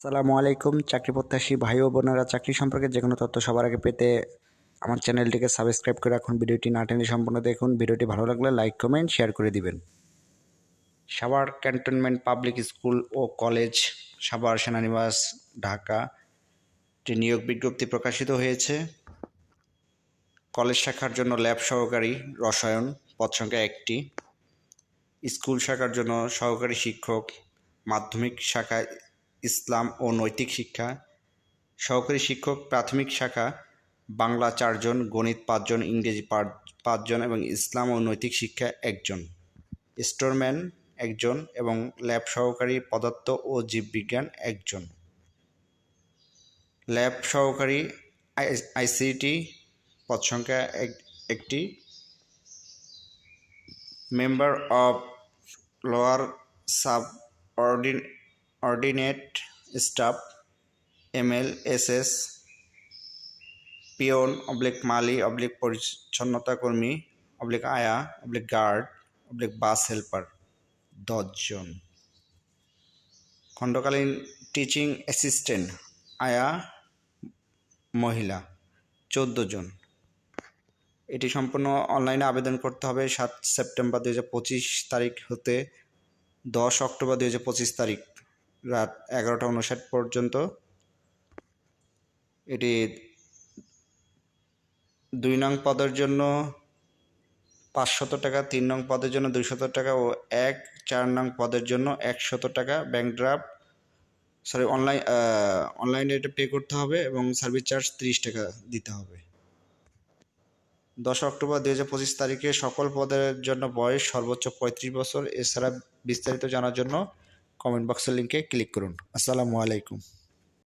সালামু আলাইকুম, চাকরি প্রত্যাশী ভাই ও বোনেরা। চাকরি সম্পর্কে যে কোনো তথ্য সবার আগে পেতে আমার চ্যানেলটিকে সাবস্ক্রাইব করে রাখুন। ভিডিওটি না টেনে সম্পূর্ণ দেখুন। ভিডিওটি ভালো লাগলে লাইক, কমেন্ট, শেয়ার করে দিবেন। সাভার ক্যান্টনমেন্ট পাবলিক স্কুল ও কলেজ, সাভার সেনানিবাস, ঢাকা একটি নিয়োগ বিজ্ঞপ্তি প্রকাশিত হয়েছে। কলেজ শাখার জন্য ল্যাব সহকারী রসায়ন, পদ সংখ্যা একটি। স্কুল শাখার জন্য সহকারী শিক্ষক, মাধ্যমিক শাখায় ইসলাম ও নৈতিক শিক্ষা। সহকারী শিক্ষক, প্রাথমিক শাখা, বাংলা চারজন, গণিত পাঁচজন, ইংরেজি পাঁচজন এবং ইসলাম ও নৈতিক শিক্ষা একজন। স্টোরম্যান একজন এবং ল্যাব সহকারী, পদার্থ ও জীববিজ্ঞান একজন। ল্যাব সহকারী আইসিটি পদ সংখ্যা এক- একটি। Member of lower subordinate staff M L S S peon oblique মালি, অবলিক পরিচ্ছন্নতা কর্মী, অবলিক আয়া, oblique guard, oblique bus helper, দশজন। খণ্ডকালীন টিচিং অ্যাসিস্ট্যান্ট, আয়া, মহিলা চোদ্দ জন এটি সম্পূর্ণ অনলাইনে আবেদন করতে হবে সাত সেপ্টেম্বর দু হাজার পঁচিশ তারিখ হতে দশ অক্টোবর দু হাজার পঁচিশ তারিখ। রাত এগারোটা উনষাট পর্যন্ত। এটি দুই নং পদের জন্য পাঁচশত টাকা, তিন নং পদের জন্য দুইশত টাকা ও এক, চার নং পদের জন্য একশত টাকা ব্যাংক ড্রাফট সরি অনলাইন অনলাইনে এটা পে করতে হবে এবং সার্ভিস চার্জ তিরিশ টাকা দিতে হবে। দশ অক্টোবর দু হাজার পঁচিশ তারিখে সকল পদের জন্য বয়স সর্বোচ্চ পঁয়ত্রিশ বছর। এছাড়া বিস্তারিত জানার জন্য কমেন্ট বক্সের লিঙ্কে ক্লিক করুন। আসসালামু আলাইকুম।